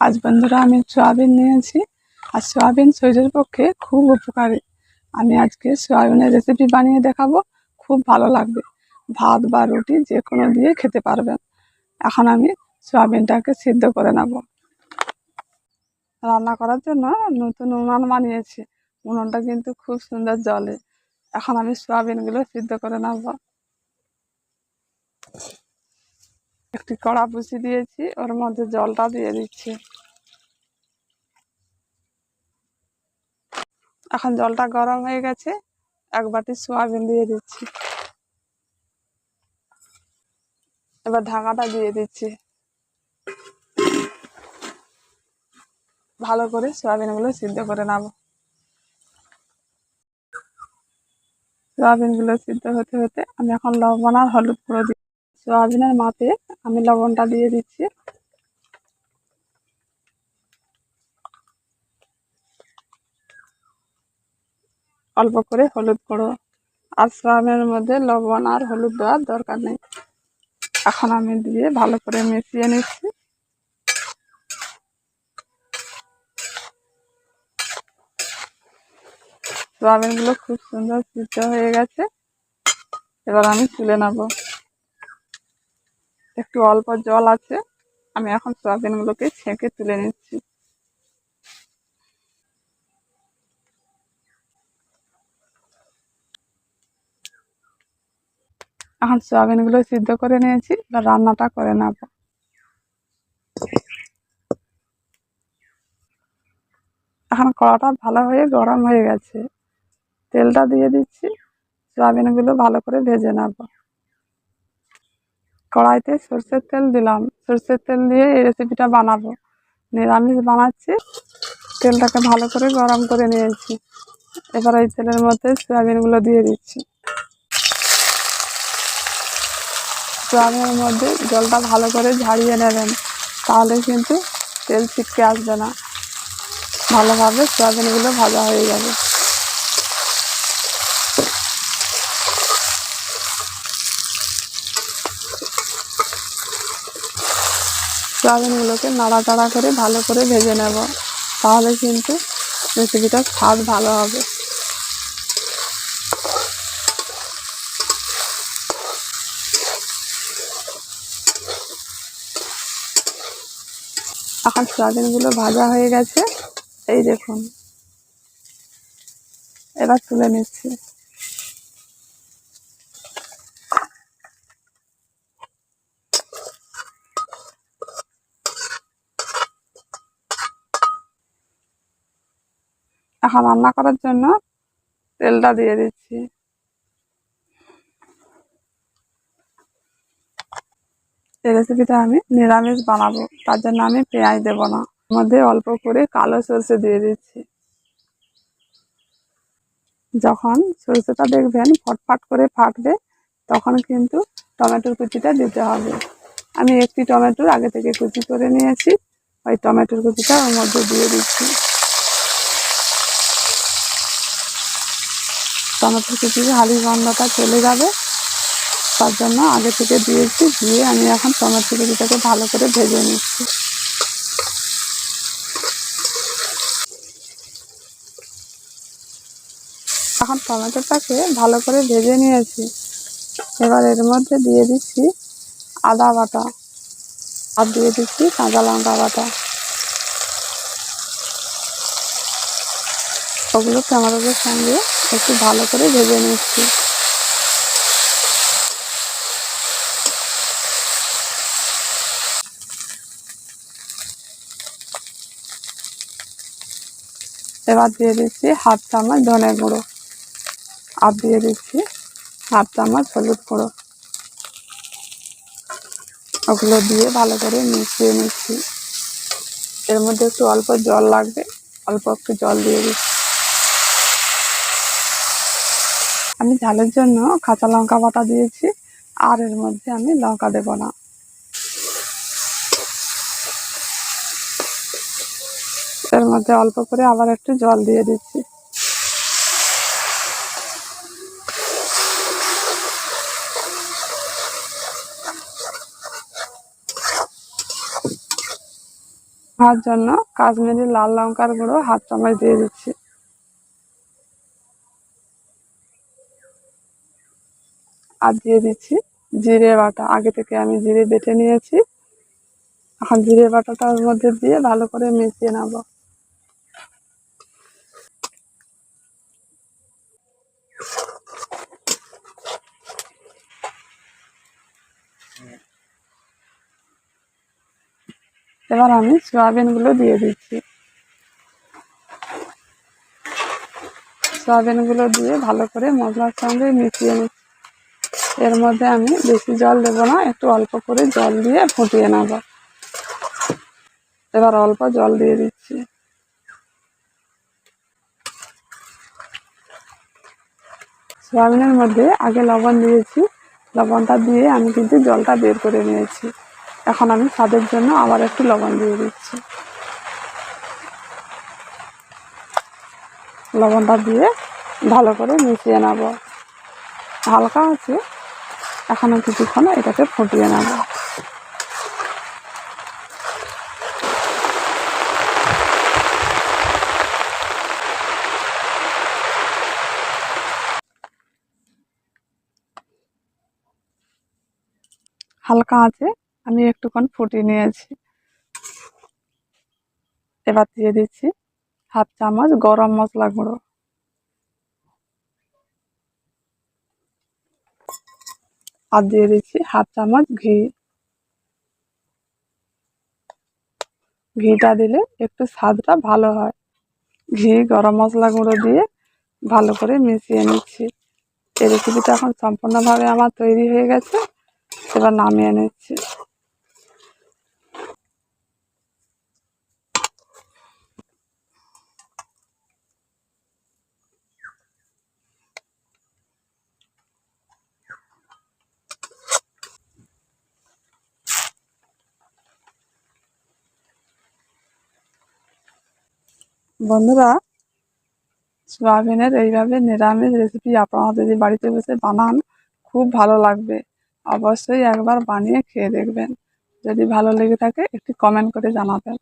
আজ বন্ধুরা আমি সয়াবিন নিয়েছি। আর সয়াবিন শরীরের পক্ষে খুব উপকারী। আমি আজকে সয়াবিনের রেসিপি বানিয়ে দেখাবো। খুব ভালো লাগবে। ভাত বা রুটি যে কোনো দিয়ে খেতে পারবেন। এখন আমি সয়াবিনটাকে সিদ্ধ করে নেব। রান্না করার জন্য নতুন উনান বানিয়েছি। উনুনটা কিন্তু খুব সুন্দর জলে এখন আমি সয়াবিনগুলো সিদ্ধ করে নেব। একটি কড়া পুষি দিয়েছি, ওর মধ্যে জলটা দিয়ে দিচ্ছি। এখন জলটা গরম হয়ে গেছে, এক বাটি সোয়াবিন দিয়ে দিচ্ছি। এবার ঢাকাটা দিয়ে দিচ্ছি। ভালো করে সোয়াবিনগুলো সিদ্ধ করে নেব। সোয়াবিনগুলো সিদ্ধ হতে হতে আমি এখন লবণ আর হলুদ গুঁড়ো দিই সোয়াবিনের মাপে আমি লবণটা দিয়ে দিচ্ছি। অল্প করে হলুদ গুঁড়ো। আর সোয়াবিনের মধ্যে লবণ আর হলুদ দেওয়ার দরকার নেই। এখন আমি দিয়ে ভালো করে মিশিয়ে নিচ্ছি। সোয়াবিনগুলো খুব সুন্দর সিদ্ধ হয়ে গেছে। এবার আমি তুলে নেব। একটু অল্প জল আছে। আমি এখন সোয়াবিনগুলোকে ছেঁকে তুলে নিচ্ছি। এখন সোয়াবিনগুলো সিদ্ধ করে নিয়েছি, এবার রান্নাটা করে নেব। এখন কড়াটা ভালো হয়ে গরম হয়ে গেছে। তেলটা দিয়ে দিচ্ছি, সোয়াবিনগুলো ভালো করে ভেজে নেব। কড়াইতে সর্ষের তেল দিলাম। সর্ষের তেল দিয়ে এই রেসিপিটা বানাবো। নিরামিষ বানাচ্ছি। তেলটাকে ভালো করে গরম করে নিয়েছি। এবার এই তেলের মধ্যে সয়াবিনগুলো দিয়ে দিচ্ছি। সয়াবিনের মধ্যে জলটা ভালো করে ঝাড়িয়ে নেবেন। তাহলে কিন্তু তেল ছিটকে আসবে না। ভালোভাবে সয়াবিনগুলো ভাজা হয়ে যাবে। সয়াবিনগুলোকে নাড়াচাড়া করে ভালো করে ভেজে নেব। তাহলে কিন্তু রেসিপিটার স্বাদ ভালো হবে। এখন সয়াবিনগুলো ভাজা হয়ে গেছে। এই দেখুন। এবার তুলে নিচ্ছি। রান্না করার জন্য তেলটা দিয়ে দিচ্ছি। এই রেসিপিটা আমি নিরামিষ বানাবো, তার জন্য আমি পেঁয়াজ দেব না। মধ্যে অল্প করে কালো সরষে দিয়ে দিচ্ছি। যখন সরষেটা দেখবেন ফটফট করে ফাটবে, তখন কিন্তু টমেটোর কুচিটা দিতে হবে। আমি একটি টমেটোর আগে থেকে কুচি করে নিয়েছি, ওই টমেটোর কুচিটা ওর মধ্যে দিয়ে দিচ্ছি। টমেটোর কুচির হালি গন্ধটা চলে যাবে। তার জন্য আগে থেকে দিয়েছি দিয়ে আমি এখন টমেটো কুচিটাকে ভালো করে ভেজে নিচ্ছি। এখন টমেটোটাকে ভালো করে ভেজে নিয়েছি। এবার এর মধ্যে দিয়ে দিচ্ছি আদা বাটা। আর দিয়ে দিচ্ছি কাঁচা লঙ্কা বাটা। ওগুলো টমেটোর সঙ্গে একটু ভালো করে ভেজে নিচ্ছি। এবার দিয়ে দিচ্ছি হাফ চামচ ধনে গুঁড়ো। আর দিয়ে দিচ্ছি হাফ চামচ হলুদ গুঁড়ো। ওগুলো দিয়ে ভালো করে মিশিয়ে নিচ্ছি। এর মধ্যে একটু অল্প জল লাগবে। অল্প একটু জল দিয়ে দিচ্ছি। আমি ঝালের জন্য কাঁচা লঙ্কা বাটা দিয়েছি, আর এর মধ্যে আমি লঙ্কা দেব না। এর মধ্যে অল্প করে আবার একটু জল দিয়ে দিচ্ছি। তার জন্য কাশ্মীরি লাল লঙ্কার গুঁড়ো হাফ চামচ দিয়ে দিচ্ছি। আর দিয়ে দিচ্ছি। জিরে বাটা আগে থেকে আমি জিরে বেটে নিয়েছি। এখন জিরে বাটাটা ওর মধ্যে দিয়ে ভালো করে মিশিয়ে নেব। এবার আমি সয়াবিনগুলো দিয়ে দিচ্ছি। সয়াবিনগুলো দিয়ে ভালো করে মশলার সঙ্গে মিশিয়ে নিচ্ছি। এর মধ্যে আমি বেশি জল দেবো না, একটু অল্প করে জল দিয়ে ফুটিয়ে নেব। এবার অল্প জল দিয়ে দিচ্ছি। সোয়াবিনের মধ্যে আগে লবণ দিয়েছি। লবণটা দিয়ে আমি কিন্তু জলটা বের করে নিয়েছি। এখন আমি স্বাদের জন্য আবার একটু লবণ দিয়ে দিচ্ছি। লবণটা দিয়ে ভালো করে মিশিয়ে নেব। হালকা আছে এখনও কিছুক্ষণ এটাকে ফুটিয়ে নেব। হালকা আছে, আমি একটুক্ষণ ফুটিয়ে নিয়েছি। এবার দিয়ে দিচ্ছি হাফ চামচ গরম মশলা গুঁড়ো। আর দিয়ে দিচ্ছি হাফ চামচ ঘি। ঘিটা দিলে একটু স্বাদটা ভালো হয়। ঘি, গরম মশলা গুঁড়ো দিয়ে ভালো করে মিশিয়ে নিচ্ছি। এই রেসিপিটা এখন সম্পূর্ণভাবে আমার তৈরি হয়ে গেছে। এবার নামিয়ে নিচ্ছি। বন্ধুরা, সোয়াবিনের এইভাবে নিরামিষ রেসিপি আপনারা যদি বাড়িতে বসে বানান, খুব ভালো লাগবে। অবশ্যই একবার বানিয়ে খেয়ে দেখবেন। যদি ভালো লেগে থাকে, একটি কমেন্ট করে জানাবেন।